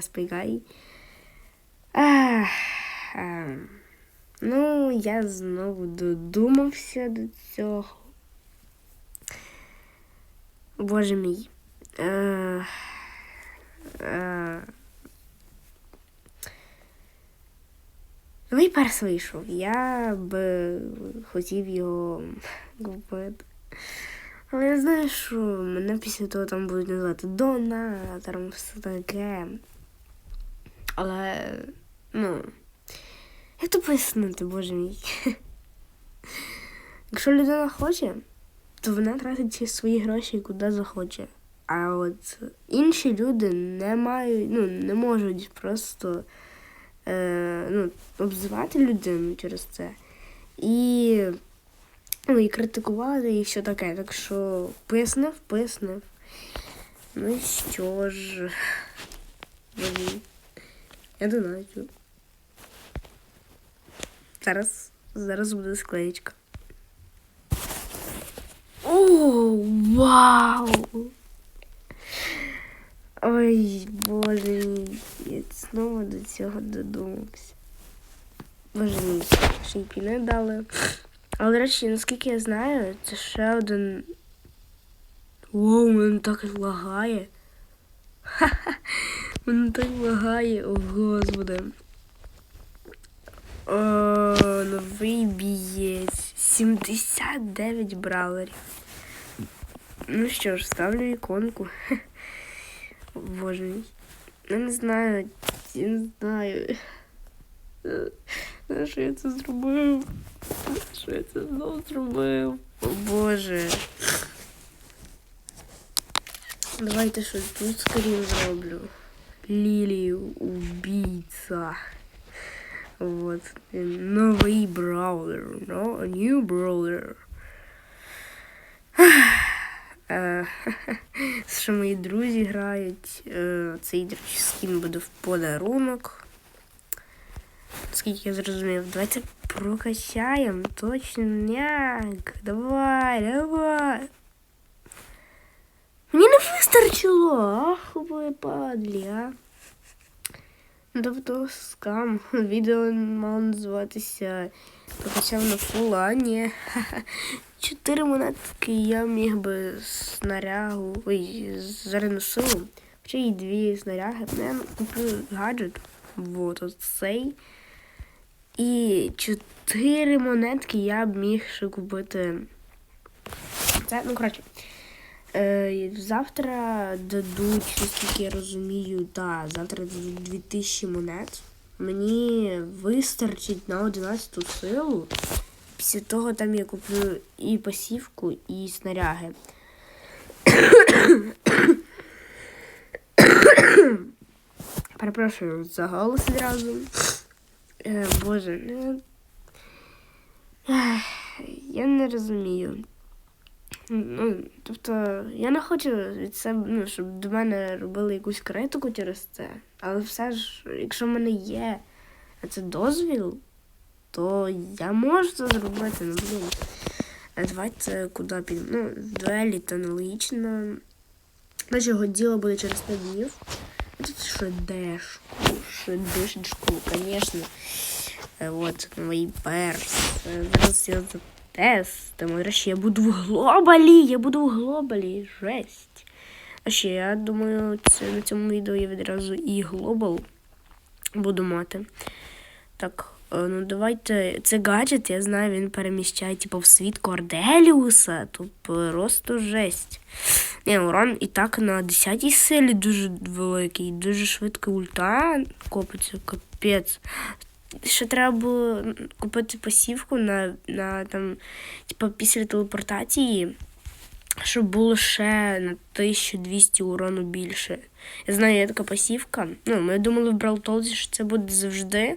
я спигай. Ах, ем, ну, я знову додумався до цього. Боже мій. Е, е, Новий перс вийшов. Я би хотів його купити. Але я знаю, що мене після того там будуть називати донатором, все таке. Але, ну, як то пояснити, боже мій? Якщо людина хоче, то вона тратить свої гроші куди захоче. А от інші люди не мають, ну, не можуть просто е, ну, обзивати людину через це. І ну, і критикувати, і все таке. Так що пояснив, пояснив. Ну що ж. Я донатю. Зараз, зараз буде склеєчка. О, вау! Ой, боже мій, я знову до цього додумався. Боже мій, й дали. Але, речі, наскільки я знаю, це ще один. Воу, мене так лагає. Ха-ха, мене так лагає, о господи. О, новий бієць. 79 браулерів. Ну що ж, ставлю іконку. Боже мій. Я не знаю, я не знаю. Що я це зробив? Що я це знову зробив? О Боже. Давайте щось тут скоріше зроблю. Лілію убійця. Вот. Новий браузер. No, a new browser. Е, що мої друзі грають. Е, цей скін буде в подарунок. Скільки я зрозумів, давайте прокачаємо точняк. Давай, давай. Мені не вистачило, ах, ви падлі, а. Тобто скам. Відео мало називатися Прокачав на фула, ні. Чотири монетки я міг би снарягу. Ой, зарядну силу. Хоча і дві снаряги. Я куплю гаджет. Вот оцей. І чотири монетки я б міг ще купити. Це, ну, коротше. Е, завтра дадуть, наскільки я розумію, так, завтра дадуть 2000 монет. Мені вистачить на 11 силу. Після того там я куплю і пасівку, і снаряги. Перепрошую за голос одразу. Е, Боже, я не розумію. Ну, Тобто я не хочу від себе, ну, щоб до мене робили якусь критику через це. Але все ж, якщо в мене є це дозвіл, то я можу це зробити. Ну, блін. Давайте куди підемо. Ну, дуелі то нелогічно. Наше діло буде через 5 днів. Тут шедешку, шедешечку, звісно. Вот, мій перс. Зараз я тестимо. До речі, я буду в глобалі, я буду в глобалі. Жесть. А ще я думаю, це на цьому відео я відразу і глобал буду мати. Так, е, ну давайте. Це гаджет, я знаю, він переміщає типу, в світ Корделіуса. Тут просто жесть. Ні, урон і так на 10 силі дуже великий, дуже швидко ульта копиться, капець ще треба було купити посівку на на там, типу, після телепортації, щоб було ще на 1200 урону більше. Я знаю, є така посівка. Ну, Ми думали в Бралтолзі, що це буде завжди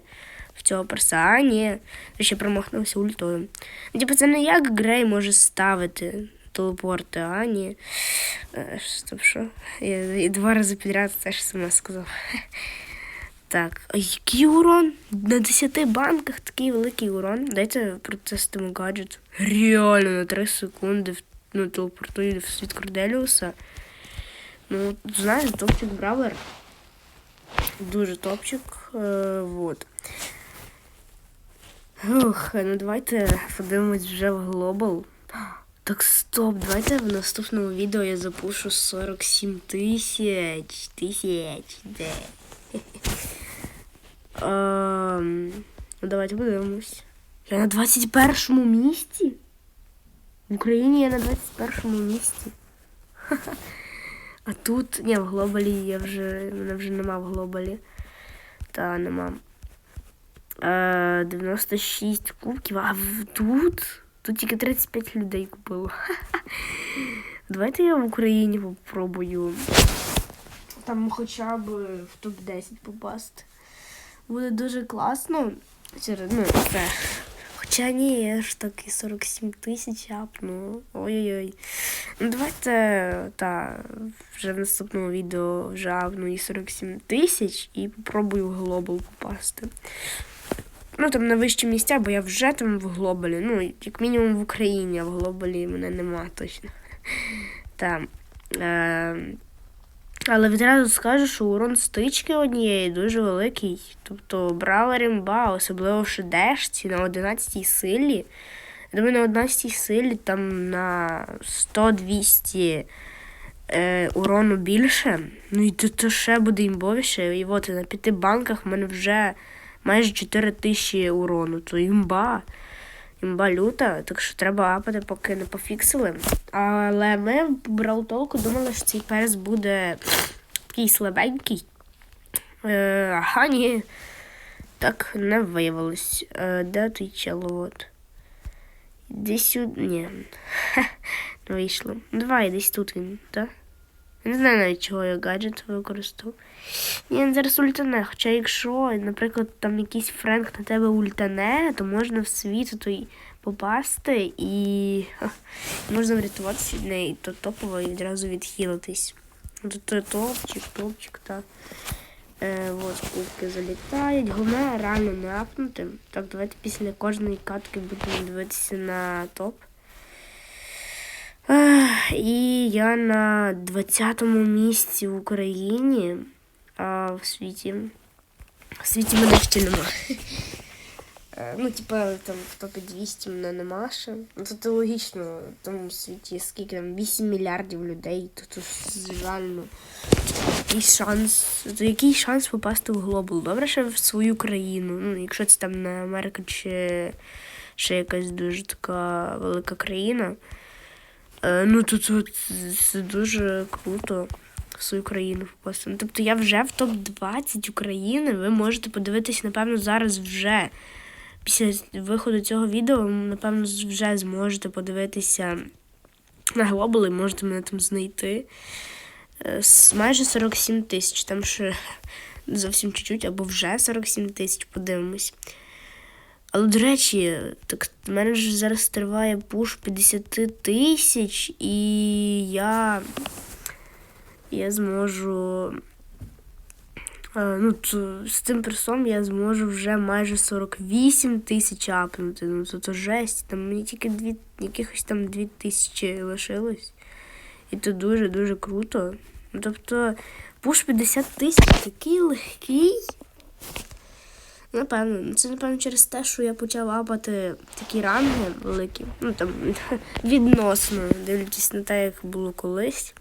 в цього перса. А, ні, ще промахнувся ультою. Ну, типу, це не як Грей може ставити телепорти, а ні. Е, стоп, що? Я два рази підряд теж сама сказав. Так, який урон? На 10 банках такий великий урон. Дайте протестимо гаджет. Реально на 3 секунди ну, телепортую в світ Корделіуса. Ну, знаєш, топчик Бравлер. дуже топчик. Е, вот. Ух, ну давайте подивимось вже в глобал. Так стоп, давайте в наступному відео я запушу 47 тисяч. Тисяч. Де? Ну давайте подивимось. Я на 21 місці? В Україні я на 21 місці. А тут, ні, в глобалі я вже. Мене вже нема в глобалі. Та нема. Е, 96 кубків, а тут? Тут тільки 35 людей купило. Давайте я в Україні попробую. Там хоча б в топ-10 попасти. Буде дуже класно. Ну, це. Хоча ні, ж таки 47 тисяч апну. Ой-ой-ой. Ну давайте та вже в наступному відео вже апну і 47 тисяч і попробую в глобал попасти. Ну там на вищі місця, бо я вже там в глобалі. Ну, як мінімум в Україні, а в глобалі мене нема точно. Там. Е, але відразу скажу, що урон стички однієї дуже великий. Тобто брала ремба, особливо в шедешці на 11 силі. Я думаю, на 11 силі там на 100-200 е, урону більше. Ну і то ще буде імбовіше. І от на п'яти банках в мене вже майже 4 тисячі урону. То імба. Імба люта, так що треба апати, поки не пофіксили. Але ми брали толку, думали, що цей перс буде такий слабенький. Е, ага, ні. Так не виявилось. Е, де той человод? Десь сюди. Ні. Хе, не вийшло. Давай, десь тут він, так? Я не знаю навіть, чого я гаджет використав. Ні, зараз ультане. Хоча якщо, наприклад, там якийсь френк на тебе ультане, то можна в світ той попасти і ха, можна врятуватися від неї, то топово і відразу відхилитись. Ну, То, то топчик, топчик, так. Е, от кубки залітають. Головне реально не апнути. Так, давайте після кожної катки будемо дивитися на топ. І я на 20-му місці в Україні, а в світі. В світі мене ще нема. Е, Ну, типа, там в топі 200 мене нема ще. Ну, це логічно, в тому світі скільки там 8 мільярдів людей, то тут реально який шанс. То який шанс попасти в глобал? Добре, що в свою країну. Ну, якщо це там не Америка чи ще якась дуже така велика країна. Е, ну, то це, це дуже круто в свою країну попасти. Ну, тобто я вже в топ-20 України. Ви можете подивитись, напевно, зараз вже. Після виходу цього відео, напевно, вже зможете подивитися на глобал і можете мене там знайти. Е, Майже 47 тисяч, там ще зовсім чуть-чуть, або вже 47 тисяч, подивимось. Але, до речі, так в мене ж зараз триває пуш 50 тисяч, і я, я зможу. е, Ну, то, з цим пресом я зможу вже майже 48 тисяч апнути. Ну, то, то жесть. Там мені тільки дві, якихось там 2 тисячі лишилось. І то дуже-дуже круто. Ну, тобто, пуш 50 тисяч такий легкий. Напевно, ну це напевно через те, що я почав апати такі ранги великі. Ну там відносно, дивлячись на те, як було колись.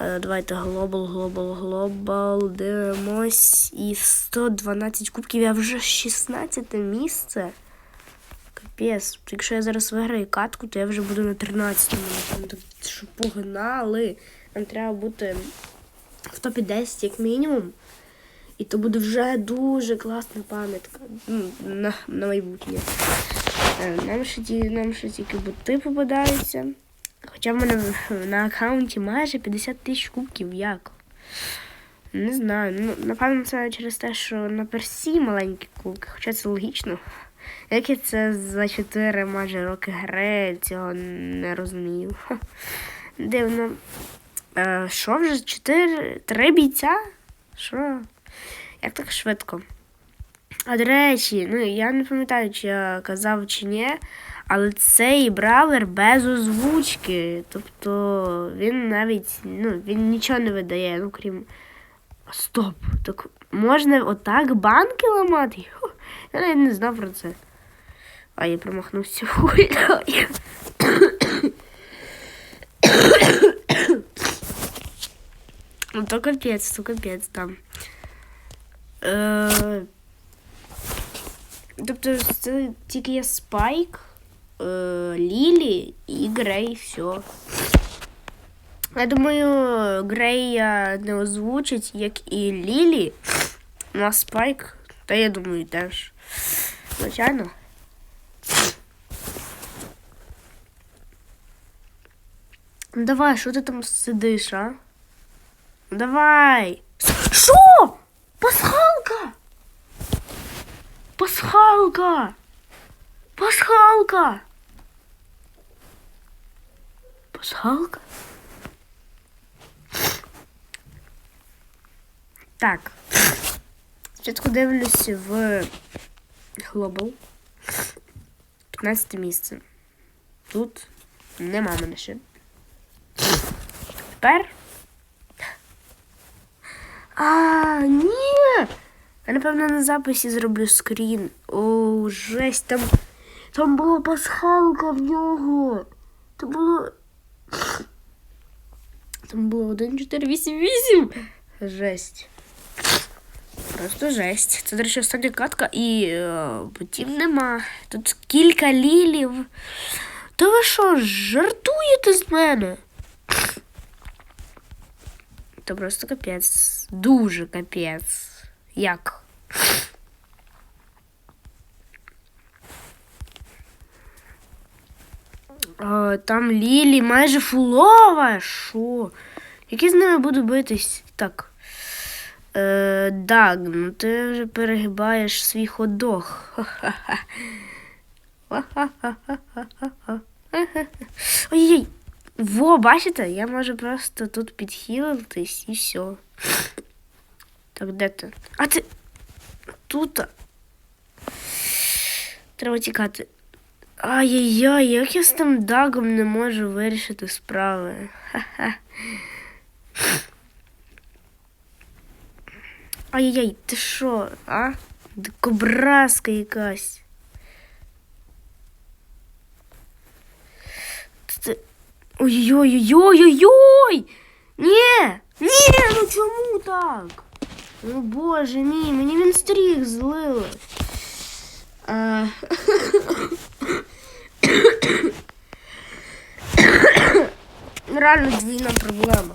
Е, Давайте глобал, глобал, глобал. Дивимось. І 112 кубків. Я вже 16 місце. Капець. Якщо я зараз виграю катку, то я вже буду на 13-му. напевно. Що погнали. Нам треба бути в топі 10 як мінімум. І то буде вже дуже класна пам'ятка ну, на, на майбутнє. Е, Нам ще, ті, нам ще тільки боти попадаються. Хоча в мене на аккаунті майже 50 тисяч кубків як. Не знаю. Ну, напевно, це через те, що на персі маленькі кубки, хоча це логічно. Як я це за 4 майже роки гри, цього не розумію. Дивно. Е, Що вже? 4? 3 бійця? Що? Як так швидко? А до речі, ну я не пам'ятаю, чи я казав чи ні, але цей бравлер без озвучки. Тобто він навіть ну, він нічого не видає, ну крім Стоп, так можна отак банки ламати? Я навіть не знав про це. А я промахнувся. Ой. Ну то капець, то капець там. Е, тобто це тільки є Спайк, е, Лілі і Грей, все. Я думаю, Грея не озвучить, як і Лілі. Ну, а Спайк, та я думаю, теж. Звичайно. Ну давай, що ти там сидиш, а? Ну давай. Що? Пасхалка! Пасхалка! Пасхалка! Пасхалка? Так. Спочатку дивлюсь в Global. 15 місце. Тут нема мене ще. Тепер. А, ні! Я, напевно, на записі зроблю скрін. О, жесть, там. Там була пасхалка в нього. Там було. Там було 1, 4, 8, 8. Жесть. Просто жесть. Це, до речі, остання катка і е, ботів нема. Тут кілька лілів. Та ви що, жартуєте з мене? Це просто капець. Дуже капець. Як? А, там Лілі майже фулова. Що? Які з ними буду битись? Так. Е, Даг, ну ти вже перегибаєш свій ходох. Ха-ха-ха. Ха-ха-ха-ха-ха-ха. Ой-ой. Во, бачите, я можу просто тут підхилитись і все. Так, де ти? А ти. Тут. Треба тікати. Ай-яй-яй, як я з тим дагом не можу вирішити справи. Ха-ха. Ай-яй-яй, ти що, а? Дикобразка якась. Ой-ой-ой-ой-ой-ой! Ні! Ні, ну чому так? Ну боже мій, мені він стріх злили. А... Реально двійна проблема.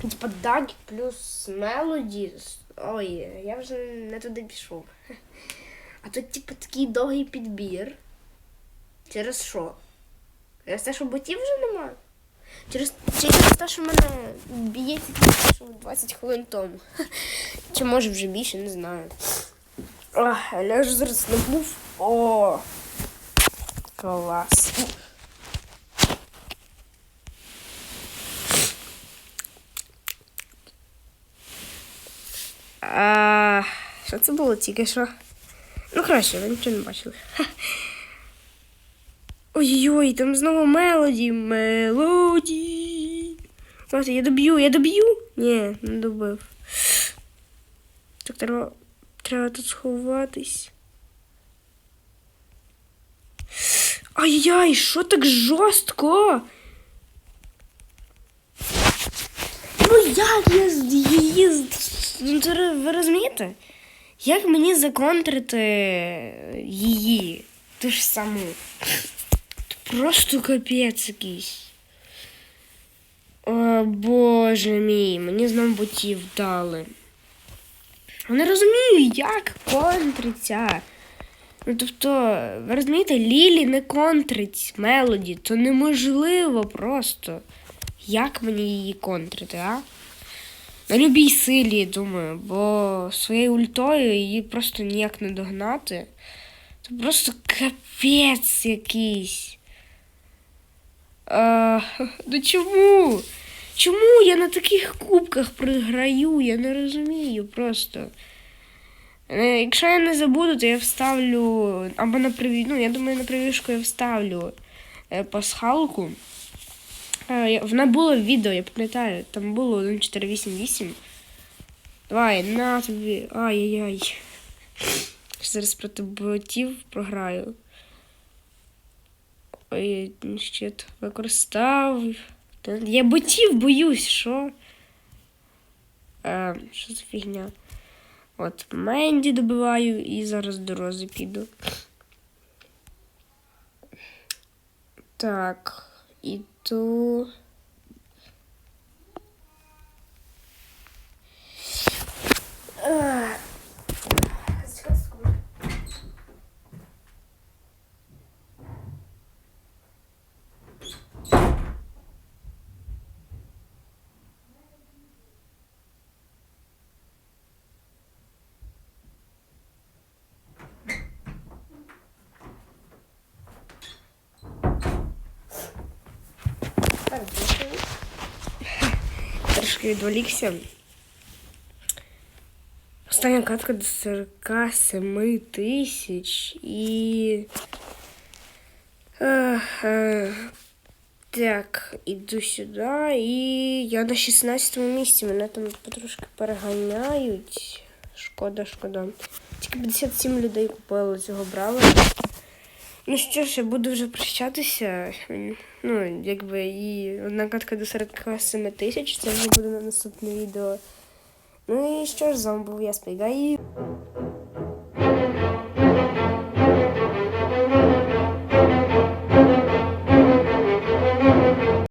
Типа Даг плюс Мелоді. Ой, я вже не туди пішов. А тут, типа, такий довгий підбір. Через що? Через те, що ботів вже немає? Через, через те, що мене б'ється 20 хвилин тому. Чи може вже більше, не знаю. Ох, я ж зараз набув. О! Клас. А, що це було тільки що? Ну, краще, ви нічого не бачили. Ой-ой, там знову мелоді, мелоді. Слухайте, я доб'ю, я доб'ю? Ні, не добив. Так треба, треба тут сховатись. Ай-яй, що так жорстко? Ну як я її. Ну, ви розумієте? Як мені законтрити її? Ту ж саму. Просто капець якийсь. О, боже мій, мені знову ботів дали. Не розумію, як контриться. Ну, тобто, ви розумієте, Лілі не контрить мелоді, то неможливо просто. Як мені її контрити, а? На любій силі, думаю, бо своєю ультою її просто ніяк не догнати. Це просто капець якийсь. Ну чому? Чому я на таких кубках приграю? Я не розумію просто. Е, Якщо я не забуду, то я вставлю. Або на приві... Ну, я думаю, на привішку я вставлю е, пасхалку. Е, Вона була в відео, я пам'ятаю. Там було 1488. Давай, на тобі. Ай-яй-яй. Зараз проти ботів програю. Ой, щит використав. Я ботів боюсь, що? Е, що за фігня? От, Менді добиваю і зараз до рози піду. Так, іду. Е, Трошки відволікся. Остання катка до 47 тисяч і. Е, е, так, іду сюди і я на 16 місці. Мене там потрошки переганяють. Шкода, шкода. Тільки 57 людей купили цього бравера. Ну що ж, я буду вже прощатися. Ну, якби і одна катка до 47 тисяч, це вже буде на наступне відео. Ну і що ж, з вами був я Спайга і